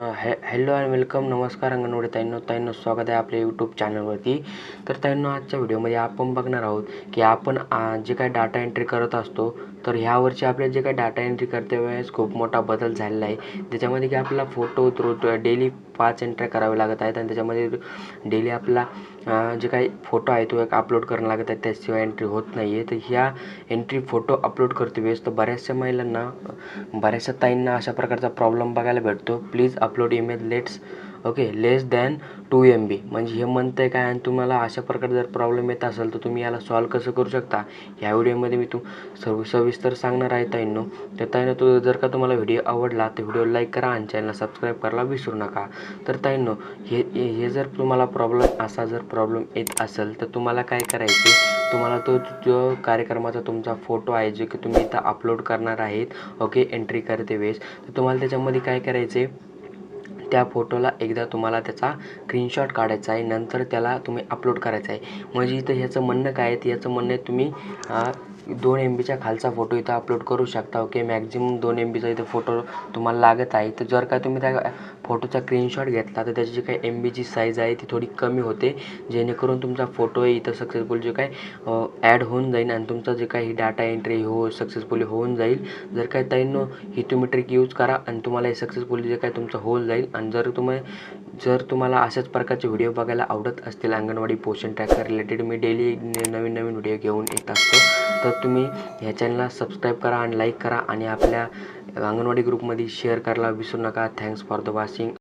हॅ hello and welcome नमस्कार अंगणवाडी ताईंनो. ताईंनो स्वागत आहे आपल्या यूट्यूब चॅनलवरती तर ताईंनो आजच्या व्हिडिओमध्ये आपण बघणार आहोत की आपण जे काय डाटा एंट्री करत असतो तर ह्यावरची आपल्या जे काय डाटा एंट्री करते वेळेस खूप मोठा बदल झालेला आहे. त्याच्यामध्ये की आपला फोटो रोज डेली पाच एंट्र्या करावे लागत आहेत आणि त्याच्यामध्ये डेली आपला जे काही फोटो आहे तो एक अपलोड करणं लागत आहे. त्याशिवाय एंट्री होत नाही आहे तर ह्या एंट्री फोटो अपलोड करते वेळेस तर बऱ्याचशा महिलांना बऱ्याचशा ताईंना अशा प्रकारचा प्रॉब्लेम बघायला भेटतो. Please upload image let's okay less than two MB बी म्हणजे हे म्हणतं आहे काय? आणि तुम्हाला अशा प्रकारे जर प्रॉब्लेम येत असेल तर तुम्ही याला सॉल्व कसं करू शकता? ह्या व्हिडिओमध्ये मी तू सर्व सविस्तर सांगणार आहे ताईंनो. तर ताईंनो तो जर का तुम्हाला व्हिडिओ आवडला तर व्हिडिओ लाईक करा आणि चॅनलला सबस्क्राईब करायला विसरू नका. तर ताईंनो हे हे हे जर तुम्हाला प्रॉब्लेम असा जर प्रॉब्लेम येत असेल तर तुम्हाला काय करायचे तुम्हाला तो जो कार्यक्रमाचा तुमचा फोटो आहे जो की तुम्ही इथं अपलोड करणार आहेत ओके एंट्री करते वेळेस तर तुम्हाला त्याच्यामध्ये काय करायचे त्या फोटोला एकदा तुम्हाला त्याचा स्क्रीनशॉट काढायचा आहे. नंतर त्याला तुम्ही अपलोड करायचा आहे. म्हणजे इथं ह्याचं म्हणणं काय आहे? याचं म्हणणं आहे तुम्ही दोन एम बीच्या खालचा फोटो इथं अपलोड करू शकता ओके मॅक्झिमम दोन एम बीचा इथं फोटो तुम्हाला लागत आहे. तर जर का तुम्ही त्या फोटोचा स्क्रीनशॉट घेतला तर त्याची जी काही एम बीची साईज आहे ती थोडी कमी होते. जेणेकरून तुमचा फोटो इथं सक्सेसफुल जे काय ॲड होऊन जाईल आणि तुमचा जे काही डाटा एंट्री हो सक्सेसफुली होऊन जाईल. जर काय ताईंनो ही तुम्ही ट्रिक यूज करा आणि तुम्हाला हे सक्सेसफुली जे काय तुमचं होऊन जाईल. आणि जर तुम्ही जर तुम्हाला अशाच प्रकारचे व्हिडिओ बघायला आवडत असतील अंगणवाडी पोषण ट्रॅकर रिलेटेड मी डेली नवीन नवीन व्हिडिओ घेऊन येत असतो. तर तर तुम्ही ह्या चॅनलला सबस्क्राईब करा आणि लाईक करा आणि आपल्या अंगणवाडी ग्रुपमध्ये शेअर करायला विसरू नका. Thanks for the watching